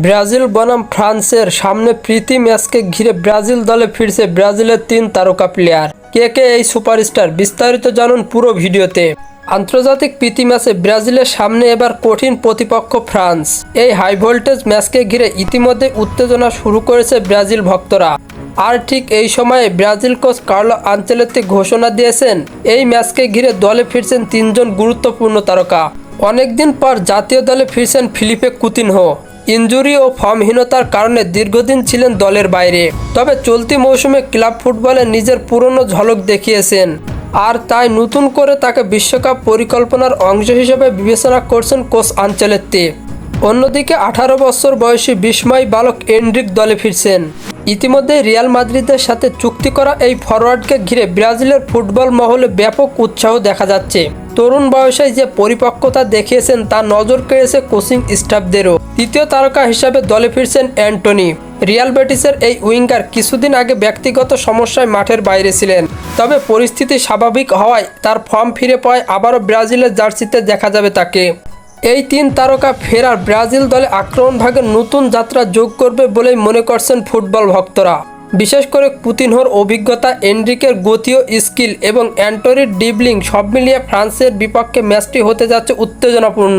Brazil বনাম ফ্রান্সের সামনে প্রীতি ম্যাচকে ঘিরে ব্রাজিল দলে ফিরছে ব্রাজিলের তিন তারকা প্লেয়ার। কে কে এই সুপারস্টার? বিস্তারিত জানুন পুরো ভিডিওতে। আন্তর্জাতিক প্রীতি ম্যাচে ব্রাজিলের সামনে এবার কঠিন প্রতিপক্ষ ফ্রান্স। এই হাই ভোল্টেজ ম্যাচকে ঘিরে ইতিমধ্যে উত্তেজনা শুরু করেছে ব্রাজিল ভক্তরা। আর ঠিক এই সময়ে ব্রাজিল কোচ কার্লো আঞ্চেলত্তি ঘোষণা দিয়েছেন, এই ম্যাচকে ঘিরে দলে ফিরছেন তিনজন গুরুত্বপূর্ণ তারকা। অনেকদিন পর জাতীয় দলে ফিরছেন ফিলিপে কুতিনহো। ইনজুরি ও ফর্মহীনতার কারণে দীর্ঘদিন ছিলেন দলের বাইরে। তবে চলতি মৌসুমে ক্লাব ফুটবলে নিজের পুরনো ঝলক দেখিয়েছেন। আর তাই নতুন করে তাকে বিশ্বকাপ পরিকল্পনার অংশ হিসেবে বিবেচনা করছেন কোচ আঞ্চলেত্তি। অন্যদিকে আঠারো বছর বয়সী বিস্ময় বালক এন্ড্রিক দলে ফিরছেন। ইতিমধ্যে রিয়াল মাদ্রিদের সাথে চুক্তি করা এই ফরওয়ার্ডকে ঘিরে ব্রাজিলের ফুটবল মহলে ব্যাপক উৎসাহ দেখা যাচ্ছে। তরুণ বয়সে যে পরিপক্কতা দেখিয়েছেন, তা নজর কেড়েছে কোচিং স্টাফদেরও। তৃতীয় তারকা হিসাবে দলে ফিরছেন অ্যান্টনি। রিয়াল বেটিসের এই উইঙ্গার কিছুদিন আগে ব্যক্তিগত সমস্যায় মাঠের বাইরে ছিলেন। তবে পরিস্থিতি স্বাভাবিক হওয়ায় তার ফর্ম ফিরে পাওয়ায় আবারও ব্রাজিলের জার্সিতে দেখা যাবে তাকে। এই তিন তারকা ফেরার ব্রাজিল দলে আক্রমণ ভাগের নতুন যাত্রা যোগ করবে বলেই মনে করছেন ফুটবল ভক্তরা। বিশেষ করে পুতিনহোর অভিজ্ঞতা, এনরিকের গতীয় স্কিল এবং অ্যান্টরির ডিবলিং সব মিলিয়ে ফ্রান্সের বিপক্ষে ম্যাচটি হতে যাচ্ছে উত্তেজনাপূর্ণ।